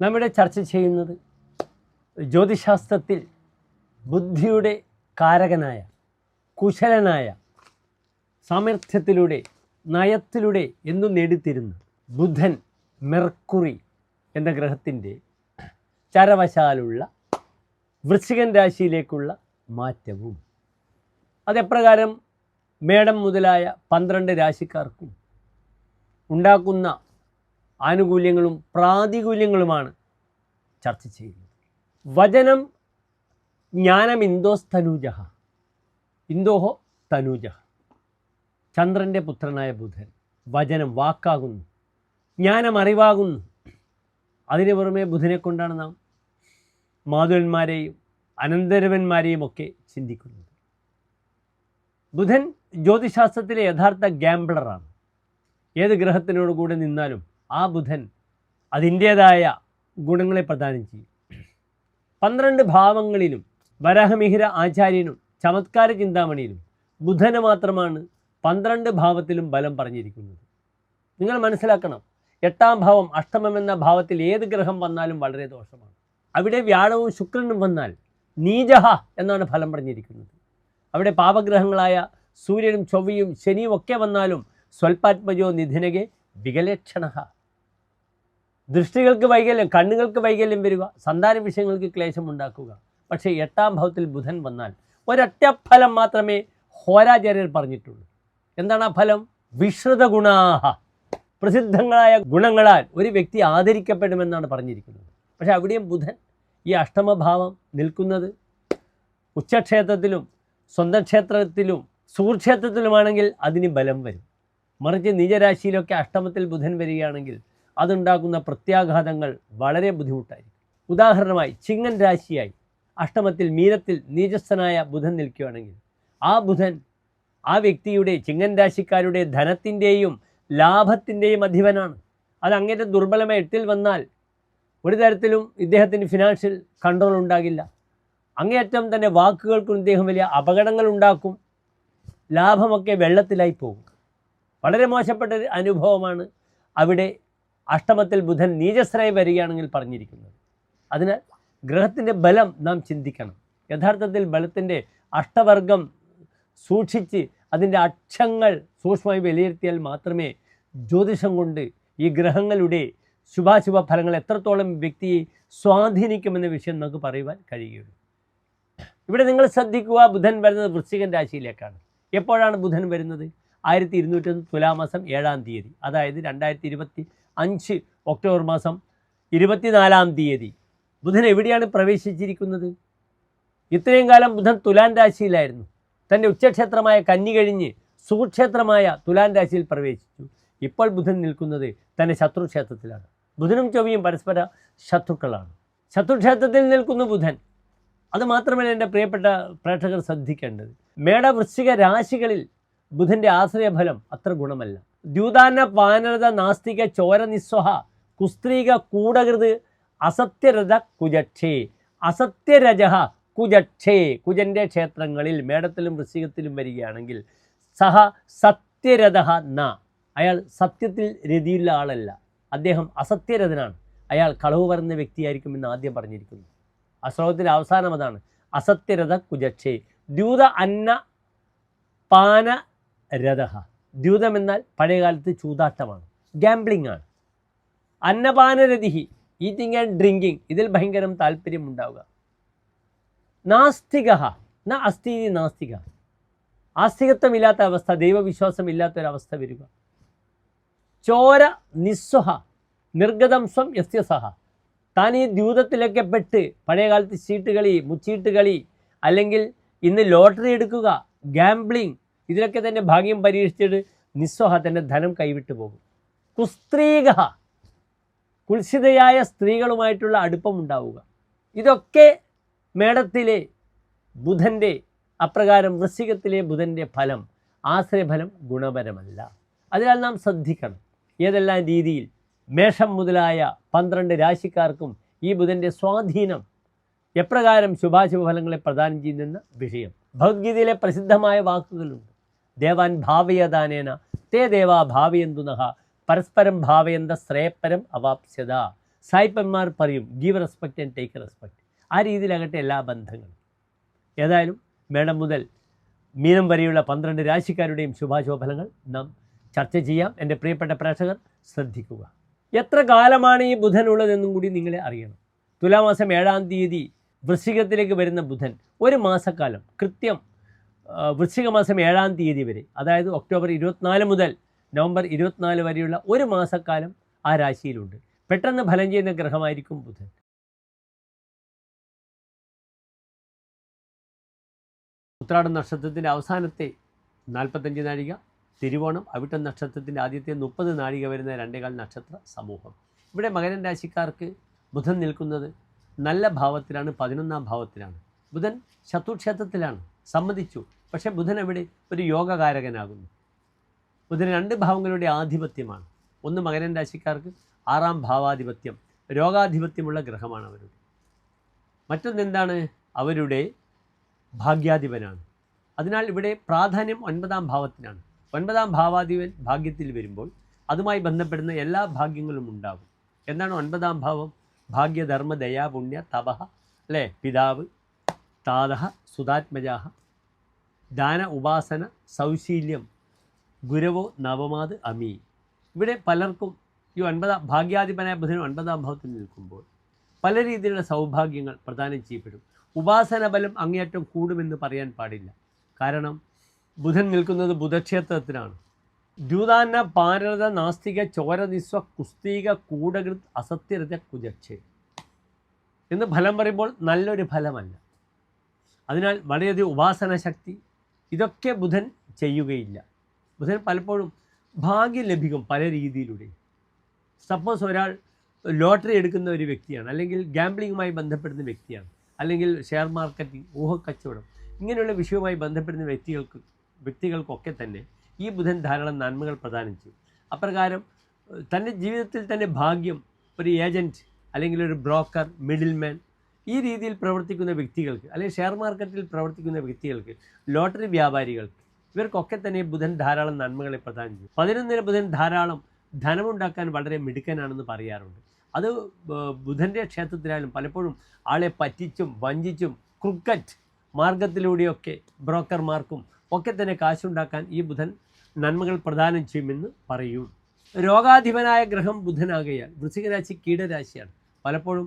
നമ്മുടെ ചർച്ച ചെയ്യുന്നത് ജ്യോതിശാസ്ത്രത്തിൽ ബുദ്ധിയുടെ കാരകനായ കുശലനായ സാമർഥ്യത്തിലൂടെ നയത്തിലൂടെ എന്നു നേടിത്തിരുന്ന ബുധൻ മെർക്കുറി എന്ന ഗ്രഹത്തിന്റെ ചരവശാലുള്ള വൃശ്ചികൻ രാശിയിലേക്കുള്ള മാറ്റവും. അതെപ്രകാരം മേടം മുതലായ പന്ത്രണ്ട് രാശിക്കാർക്കും ഉണ്ടാക്കുന്ന ആനുകൂല്യങ്ങളും പ്രാതികൂല്യങ്ങളുമാണ് ചർച്ച ചെയ്യുന്നത്. വചനം ജ്ഞാനം ഇന്തോസ് തനൂജ ഇന്തോഹോ തനൂജ. ചന്ദ്രന്റെ പുത്രനായ ബുധൻ വചനം വാക്കാകുന്നു. ജ്ഞാനം അറിവാകുന്നു. അതിനു പുറമെ ബുധനെ കൊണ്ടാണ് നാം മാധുരന്മാരെയും അനന്തരവന്മാരെയും ഒക്കെ ചിന്തിക്കുന്നത്. ബുധൻ ജ്യോതിശാസ്ത്രത്തിലെ യഥാർത്ഥ ഗ്യാംബ്ലറാണ് ഏത് ഗ്രഹത്തിനോട് കൂടെ നിന്നാലും ആ ബുധൻ അതിന്റേതായ ഗുണങ്ങളെ പ്രദാനം ചെയ്യും. പന്ത്രണ്ട് ഭാവങ്ങളിലും വരാഹമിഹിര ആചാര്യനും ചമത്കാര ചിന്താമണിയിലും ബുധന് മാത്രമാണ് പന്ത്രണ്ട് ഭാവത്തിലും ബലം പറഞ്ഞിരിക്കുന്നത്. നിങ്ങൾ മനസ്സിലാക്കണം എട്ടാം ഭാവം അഷ്ടമം എന്ന ഭാവത്തിൽ ഏത് ഗ്രഹം വന്നാലും വളരെ ദോഷമാണ്. അവിടെ വ്യാഴവും ശുക്രനും വന്നാൽ നീജഹ എന്നാണ് ഫലം പറഞ്ഞിരിക്കുന്നത്. അവിടെ പാപഗ്രഹങ്ങളായ സൂര്യനും ചൊവ്വയും ശനിയും ഒക്കെ വന്നാലും സ്വൽപാത്മജോ നിധിനകെ വികലക്ഷണ ദൃഷ്ടികൾക്ക് വൈകല്യം കണ്ണുകൾക്ക് വൈകല്യം വരിക സന്താന വിഷയങ്ങൾക്ക് ക്ലേശം ഉണ്ടാക്കുക. പക്ഷേ എട്ടാം ഭാവത്തിൽ ബുധൻ വന്നാൽ ഒരൊറ്റ ഫലം മാത്രമേ ഹോരാചാര്യർ പറഞ്ഞിട്ടുള്ളൂ. എന്താണ് ആ ഫലം? വിശ്രുത ഗുണാഹ. പ്രസിദ്ധങ്ങളായ ഗുണങ്ങളാൽ ഒരു വ്യക്തി ആദരിക്കപ്പെടുമെന്നാണ് പറഞ്ഞിരിക്കുന്നത്. പക്ഷേ അവിടെയും ബുധൻ ഈ അഷ്ടമഭാവം നിൽക്കുന്നത് ഉച്ചക്ഷേത്രത്തിലും സ്വന്തം ക്ഷേത്രത്തിലും സുഹൃക്ഷേത്രത്തിലുമാണെങ്കിൽ അതിന് ബലം വരും. മറിച്ച് നിജരാശിയിലൊക്കെ അഷ്ടമത്തിൽ ബുധൻ വരികയാണെങ്കിൽ അതുണ്ടാക്കുന്ന പ്രത്യാഘാതങ്ങൾ വളരെ ബുദ്ധിമുട്ടായിരിക്കും. ഉദാഹരണമായി ചിങ്ങൻ രാശിയായി അഷ്ടമത്തിൽ മീനത്തിൽ നീചസ്ഥനായ ബുധൻ നിൽക്കുകയാണെങ്കിൽ ആ ബുധൻ ആ വ്യക്തിയുടെ ചിങ്ങൻ രാശിക്കാരുടെ ധനത്തിന്റെയും ലാഭത്തിന്റെയും അധിപനാണ്. അത് അങ്ങേറ്റം ദുർബലമായ എട്ടിൽ വന്നാൽ ഒരു തരത്തിലും ഇദ്ദേഹത്തിന് ഫിനാൻഷ്യൽ കൺട്രോൾ ഉണ്ടാകില്ല. അങ്ങേയറ്റം തന്നെ വാക്കുകൾക്കും ഇദ്ദേഹം വലിയ അപകടങ്ങൾ ഉണ്ടാക്കും. ലാഭമൊക്കെ വെള്ളത്തിലായി പോകും. വളരെ മോശപ്പെട്ട അനുഭവമാണ് അവിടെ അഷ്ടമത്തിൽ ബുധൻ നീചസ്രായി വരികയാണെങ്കിൽ പറഞ്ഞിരിക്കുന്നത്. അതിനാൽ ഗ്രഹത്തിന്റെ ബലം നാം ചിന്തിക്കണം. യഥാർത്ഥത്തിൽ ബലത്തിന്റെ അഷ്ടവർഗം സൂക്ഷിച്ച് അതിന്റെ അക്ഷങ്ങൾ സൂക്ഷ്മമായി വിലയിരുത്തിയാൽ മാത്രമേ ജ്യോതിഷം കൊണ്ട് ഈ ഗ്രഹങ്ങളുടെ ശുഭാശുഭ ഫലങ്ങൾ എത്രത്തോളം വ്യക്തിയെ സ്വാധീനിക്കുമെന്ന വിഷയം നമുക്ക് പറയുവാൻ കഴിയുകയുള്ളൂ. ഇവിടെ നിങ്ങൾ ശ്രദ്ധിക്കുക ബുധൻ വരുന്നത് വൃശ്ചികൻ രാശിയിലേക്കാണ്. എപ്പോഴാണ് ബുധൻ വരുന്നത്? ആയിരത്തി ഇരുന്നൂറ്റൊന്ന് തുലാമാസം ഏഴാം തീയതി. അതായത് രണ്ടായിരത്തി ഇരുപത്തി അഞ്ച് ഒക്ടോബർ മാസം ഇരുപത്തിനാലാം തീയതി. ബുധൻ എവിടെയാണ് പ്രവേശിച്ചിരിക്കുന്നത്? ഇത്രയും കാലം ബുധൻ തുലാൻ രാശിയിലായിരുന്നു. തന്റെ ഉച്ചക്ഷേത്രമായ കന്നി കഴിഞ്ഞ് സുഖക്ഷേത്രമായ തുലാൻ രാശിയിൽ പ്രവേശിച്ചു. ഇപ്പോൾ ബുധൻ നിൽക്കുന്നത് തന്റെ ശത്രുക്ഷേത്രത്തിലാണ് ബുധനും ചൊവ്വയും പരസ്പര ശത്രുക്കളാണ്. ശത്രുക്ഷേത്രത്തിൽ നിൽക്കുന്ന ബുധൻ. അത് മാത്രമല്ല എന്റെ പ്രിയപ്പെട്ട പ്രേക്ഷകർ ശ്രദ്ധിക്കേണ്ടത്. മേടവൃശ്ചിക രാശികളിൽ ബുധന്റെ ആശ്രയഫലം അത്ര ഗുണമല്ല. ദ്യൂതാന പാനരത നാസ്തിക ചോര നിസ്വഹ കുസ്ത്രീക കൂടകൃത് അസത്യരഥ കുജക്ഷേ. അസത്യരജ കുജക്ഷേ. കുജന്റെ ക്ഷേത്രങ്ങളിൽ മേടത്തിലും വൃശ്ചികത്തിലും വരികയാണെങ്കിൽ സഹ സത്യരഥ ന. അയാൾ സത്യത്തിൽ രതിയുള്ള ആളല്ല. അദ്ദേഹം അസത്യരഥനാണ്. അയാൾ കളവ് പറയുന്ന വ്യക്തിയായിരിക്കുമെന്ന് ആദ്യം പറഞ്ഞിരിക്കുന്നു. ആ ശ്ലോകത്തിന്റെ അവസാനം അതാണ്. അസത്യരഥ കുജക്ഷേ. ദ്യൂത അന്ന പാന രഥ. ദ്യൂതം എന്നാൽ പഴയകാലത്ത് ചൂതാട്ടമാണ്. ഗാംബ്ലിംഗ് ആണ്. അന്നപാനരതിഹി ഈറ്റിംഗ് ആൻഡ് ഡ്രിങ്കിങ് ഇതിൽ ഭയങ്കരം താല്പര്യം ഉണ്ടാവുക നാസ്തിക ന അസ്ഥീതി നാസ്തിക. ആസ്തികത്വമില്ലാത്ത അവസ്ഥ ദൈവവിശ്വാസം ഇല്ലാത്തൊരവസ്ഥ വരിക. ചോര നിസ്വഹ നിർഗതം സ്വം യസ്യസഹ. താൻ ഈ ദ്യൂതത്തിലൊക്കെ പെട്ട് പഴയകാലത്ത് ചീട്ട് കളി മുച്ചീട്ട് കളി അല്ലെങ്കിൽ ഇന്ന് ലോട്ടറി എടുക്കുക ഗാംബ്ലിംഗ് ഇതിലൊക്കെ തന്നെ ഭാഗ്യം പരീക്ഷിച്ചിട്ട് നിസ്സഹ തന്റെ ധനം കൈവിട്ടു പോകും. കുസ്ത്രീക കുൽസിതയായ സ്ത്രീകളുമായിട്ടുള്ള അടുപ്പമുണ്ടാവുക. ഇതൊക്കെ മേടത്തിലെ ബുധന്റെ അപ്രകാരം വൃശ്ചികത്തിലെ ബുധന്റെ ഫലം ആശ്രയഫലം ഗുണപരമല്ല. അതിനാൽ നാം ശ്രദ്ധിക്കണം. ഏതെല്ലാം രീതിയിൽ മേഷം മുതലായ പന്ത്രണ്ട് രാശിക്കാർക്കും ഈ ബുധന്റെ സ്വാധീനം എപ്രകാരം ശുഭാശുഭ ഫലങ്ങളെ പ്രദാനം ചെയ്യുന്നെന്ന വിഷയം. ഭഗവത്ഗീതയിലെ പ്രസിദ്ധമായ വാക്കുകളുണ്ട്. ദേവാൻ ഭാവയദാനേന. തേ ദേവാ ഭാവയന്തുനഹ പരസ്പരം ഭാവയന്ത ശ്രേയപ്പരം അവാപ്സ്യത. സായിപ്പന്മാർ പറയും give respect and take respect ആ രീതിയിലാകട്ടെ എല്ലാ ബന്ധങ്ങളും. ഏതായാലും മേടം മുതൽ മീനം വരെയുള്ള പന്ത്രണ്ട് രാശിക്കാരുടെയും ശുഭാശുഭഫലങ്ങൾ നാം ചർച്ച ചെയ്യാം. എന്റെ പ്രിയപ്പെട്ട പ്രേക്ഷകർ ശ്രദ്ധിക്കുക. എത്ര കാലമാണ് ഈ ബുധനുള്ളതെന്നും കൂടി നിങ്ങളെ അറിയണം. തുലാമാസം ഏഴാം തീയതി വൃശ്ചികത്തിലേക്ക് വരുന്ന ബുധൻ ഒരു മാസക്കാലം. കൃത്യം വൃശ്ചിക മാസം ഏഴാം തീയതി വരെ അതായത് ഒക്ടോബർ ഇരുപത്തിനാല് മുതൽ നവംബർ ഇരുപത്തിനാല് വരെയുള്ള ഒരു മാസക്കാലം ആ രാശിയിലുണ്ട്. പെട്ടെന്ന് ഫലം ചെയ്യുന്ന ഗ്രഹമായിരിക്കും ബുധൻ. ഉത്രാടം നക്ഷത്രത്തിന്റെ അവസാനത്തെ നാൽപ്പത്തഞ്ച് നാഴിക തിരുവോണം അവിട്ടം നക്ഷത്രത്തിന്റെ ആദ്യത്തെ മുപ്പത് നാഴിക വരുന്ന രണ്ടേകാൽ നക്ഷത്ര സമൂഹം. ഇവിടെ മകരൻ രാശിക്കാർക്ക് ബുധൻ നിൽക്കുന്നത് നല്ല ഭാവത്തിലാണ് പതിനൊന്നാം ഭാവത്തിലാണ്. ബുധൻ ശത്രുക്ഷേത്രത്തിലാണ് സമ്മതിച്ചു. പക്ഷേ ബുധൻ അവിടെ ഒരു യോഗകാരകനാകുന്നു. ബുധൻ രണ്ട് ഭാവങ്ങളുടെ ആധിപത്യമാണ്. ഒന്ന് മകരൻ രാശിക്കാർക്ക് ആറാം ഭാവാധിപത്യം രോഗാധിപത്യമുള്ള ഗ്രഹമാണ് അവരുടെ. മറ്റൊന്നെന്താണ്? അവരുടെ ഭാഗ്യാധിപനാണ്. അതിനാൽ ഇവിടെ പ്രാധാന്യം ഒൻപതാം ഭാവത്തിനാണ്. ഒൻപതാം ഭാവാധിപൻ ഭാഗ്യത്തിൽ വരുമ്പോൾ അതുമായി ബന്ധപ്പെടുന്ന എല്ലാ ഭാഗ്യങ്ങളും ഉണ്ടാകും. എന്താണ് ഒൻപതാം ഭാവം? ഭാഗ്യധർമ്മ ദയാ പുണ്യ തപഹ അല്ലേ? പിതാവ് താതഹ സുതാത്മജാഹ ദാന ഉപാസന സൗശീല്യം ഗുരവോ നവമാത് അമി. ഇവിടെ പലർക്കും ഈ ഒൻപതാം ഭാഗ്യാധിപനായ ബുധനും ഒൻപതാം ഭാവത്തിൽ നിൽക്കുമ്പോൾ പല രീതിയിലുള്ള സൗഭാഗ്യങ്ങൾ പ്രദാനം ചെയ്യപ്പെടും. ഉപാസന ബലം അങ്ങേയറ്റം കൂടുമെന്ന് പറയാൻ പാടില്ല. കാരണം ബുധൻ നിൽക്കുന്നത് ബുധക്ഷേത്രത്തിലാണ്. ദ്യൂതാന്ന പാരത നാസ്തിക ചോരനിസ്വ കുസ്തീക കൂടകൃത് അസത്യരത കുജക്ഷേ എന്ന് ഫലം പറയുമ്പോൾ നല്ലൊരു ഫലമല്ല. അതിനാൽ വളരെയധികം ഉപാസന ശക്തി ഇതൊക്കെ ബുധൻ ചെയ്യുകയില്ല. ബുധൻ പലപ്പോഴും ഭാഗ്യം ലഭിക്കും പല രീതിയിലൂടെ. സപ്പോസ് ഒരാൾ ലോട്ടറി എടുക്കുന്ന ഒരു വ്യക്തിയാണ് അല്ലെങ്കിൽ ഗാംബ്ലിങ്ങുമായി ബന്ധപ്പെടുന്ന വ്യക്തിയാണ് അല്ലെങ്കിൽ ഷെയർ മാർക്കറ്റിംഗ് ഊഹക്കച്ചവടം ഇങ്ങനെയുള്ള വിഷയവുമായി ബന്ധപ്പെടുന്ന വ്യക്തികൾക്ക് വ്യക്തികൾക്കൊക്കെ തന്നെ ഈ ബുധൻ ധാരാളം നന്മകൾ പ്രദാനം ചെയ്യും അപ്രകാരം തന്റെ ജീവിതത്തിൽ തന്നെ ഭാഗ്യം ഒരു ഏജന്റ് അല്ലെങ്കിൽ ഒരു ബ്രോക്കർ മിഡിൽമാൻ ഈ രീതിയിൽ പ്രവർത്തിക്കുന്ന വ്യക്തികൾക്ക് അല്ലെങ്കിൽ ഷെയർ മാർക്കറ്റിൽ പ്രവർത്തിക്കുന്ന വ്യക്തികൾക്ക് ലോട്ടറി വ്യാപാരികൾക്ക് ഇവർക്കൊക്കെ തന്നെ ബുധൻ ധാരാളം നന്മകളെ പ്രദാനം ചെയ്യും പതിനൊന്നിന് ബുധൻ ധാരാളം ധനമുണ്ടാക്കാൻ വളരെ മിടുക്കനാണെന്ന് പറയാറുണ്ട്. അത് ബുധന്റെ ക്ഷേത്രത്തിലായാലും പലപ്പോഴും ആളെ പറ്റിച്ചും വഞ്ചിച്ചും ക്രിക്കറ്റ് മാർഗത്തിലൂടെയൊക്കെ ബ്രോക്കർമാർക്കും ഒക്കെ തന്നെ കാശുണ്ടാക്കാൻ ഈ ബുധൻ നന്മകൾ പ്രദാനം ചെയ്യുമെന്ന് പറയും. രോഗാധിപനായ ഗ്രഹം ബുധനാകയാൽ വൃശ്ചികരാശി കീടരാശിയാണ്. പലപ്പോഴും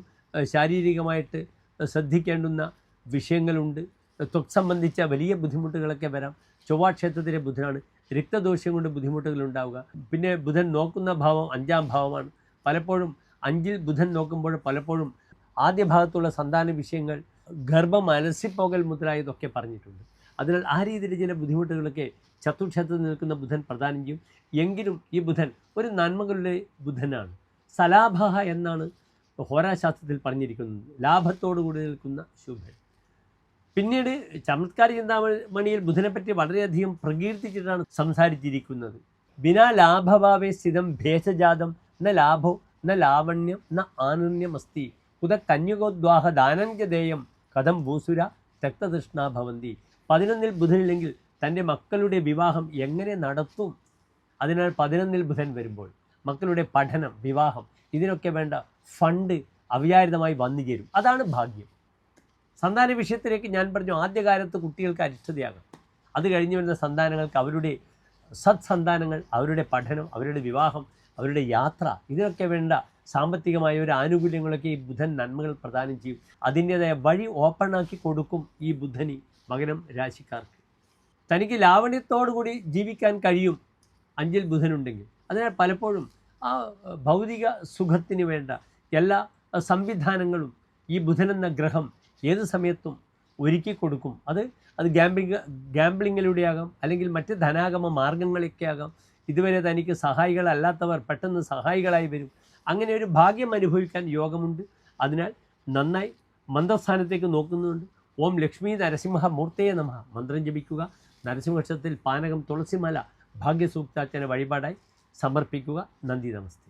ശാരീരികമായിട്ട് ശ്രദ്ധിക്കേണ്ടുന്ന വിഷയങ്ങളുണ്ട്. ത്വക് സംബന്ധിച്ച വലിയ ബുദ്ധിമുട്ടുകളൊക്കെ വരാം. ചൊവ്വാക്ഷേത്രത്തിലെ ബുധനാണ്. രക്തദോഷം കൊണ്ട് ബുദ്ധിമുട്ടുകൾ ഉണ്ടാവുക പിന്നെ ബുധൻ നോക്കുന്ന ഭാവം അഞ്ചാം ഭാവമാണ്. പലപ്പോഴും അഞ്ചിൽ ബുധൻ നോക്കുമ്പോൾ പലപ്പോഴും ആദ്യ ഭാഗത്തുള്ള സന്താന വിഷയങ്ങൾ ഗർഭം അലസിപ്പോകൽ മുതലായതൊക്കെ പറഞ്ഞിട്ടുണ്ട്. അതിനാൽ ആ രീതിയിൽ ചില ബുദ്ധിമുട്ടുകളൊക്കെ ചതുർക്ഷേത്രത്തിൽ നിൽക്കുന്ന ബുധൻ പ്രദാനം ചെയ്യും. എങ്കിലും ഈ ബുധൻ ഒരു നന്മകളുടെ ബുധനാണ്. സലാഭ എന്നാണ് ഹോരാശാസ്ത്രത്തിൽ പറഞ്ഞിരിക്കുന്നത് ലാഭത്തോടു കൂടി നിൽക്കുന്ന ശുഭൻ. പിന്നീട് ചമത്കാരി ചിന്താമണിയിൽ ബുധനെപ്പറ്റി വളരെയധികം പ്രകീർത്തിച്ചിട്ടാണ് സംസാരിച്ചിരിക്കുന്നത്. ബിനാ ലാഭഭാവേ സ്ഥിതം ഭേഷജാതം ന ലാഭോ ന ലാവണ്യം ന ആനന്യമസ്തി. കുത കന്യകോദ്വാഹ ദാനഞ്ജദേയം കഥം ഭൂസുര രക്തതൃഷ്ണ ഭവന്തി. പതിനൊന്നിൽ ബുധനില്ലെങ്കിൽ തന്റെ മക്കളുടെ വിവാഹം എങ്ങനെ നടത്തും? അതിനാൽ പതിനൊന്നിൽ ബുധൻ വരുമ്പോൾ മക്കളുടെ പഠനം വിവാഹം ഇതിനൊക്കെ വേണ്ട ഫണ്ട് അവിചാരിതമായി വന്നു ചേരും. അതാണ് ഭാഗ്യം. സന്താന വിഷയത്തിലേക്ക് ഞാൻ പറഞ്ഞു ആദ്യകാലത്ത് കുട്ടികൾക്ക് അരിഷ്ടതയാകണം അത് കഴിഞ്ഞ് വരുന്ന സന്താനങ്ങൾക്ക് അവരുടെ സത്സന്താനങ്ങൾ അവരുടെ പഠനം അവരുടെ വിവാഹം അവരുടെ യാത്ര ഇതിനൊക്കെ വേണ്ട സാമ്പത്തികമായ ഒരു ആനുകൂല്യങ്ങളൊക്കെ ഈ ബുധൻ നന്മകൾ പ്രദാനം ചെയ്യും. അതിന്റേതായ വഴി ഓപ്പണാക്കി കൊടുക്കും ഈ ബുധനി മകനം രാശിക്കാർക്ക്. തനിക്ക് ലാവണ്യത്തോടു കൂടി ജീവിക്കാൻ കഴിയും അഞ്ചിൽ ബുധനുണ്ടെങ്കിൽ. അതിനാൽ പലപ്പോഴും ആ ഭൗതിക സുഖത്തിന് വേണ്ട എല്ലാ സംവിധാനങ്ങളും ഈ ബുധനെന്ന ഗ്രഹം ഏത് സമയത്തും ഒരുക്കി കൊടുക്കും. അത് അത് ഗാംബ്ലിങ് ഗാംബ്ലിങ്ങിലൂടെയാകാം അല്ലെങ്കിൽ മറ്റ് ധനാഗമ മാർഗങ്ങളൊക്കെ ആകാം ഇതുവരെ തനിക്ക് സഹായികളല്ലാത്തവർ പെട്ടെന്ന് സഹായികളായി വരും. അങ്ങനെ ഒരു ഭാഗ്യം അനുഭവിക്കാൻ യോഗമുണ്ട്. അതിനാൽ നന്നായി മന്ത്രസ്ഥാനത്തേക്ക് നോക്കുന്നുണ്ട്. ഓം ലക്ഷ്മി നരസിംഹ മൂർത്തയെ നമ. മന്ത്രം ജപിക്കുക. നരസിംഹക്ഷത്തിൽ പാനകം തുളസിമല ഭാഗ്യസൂക്താച്ചന വഴിപാടായി. സമർപ്പിക്കുക. നന്ദി നമസ്തേ.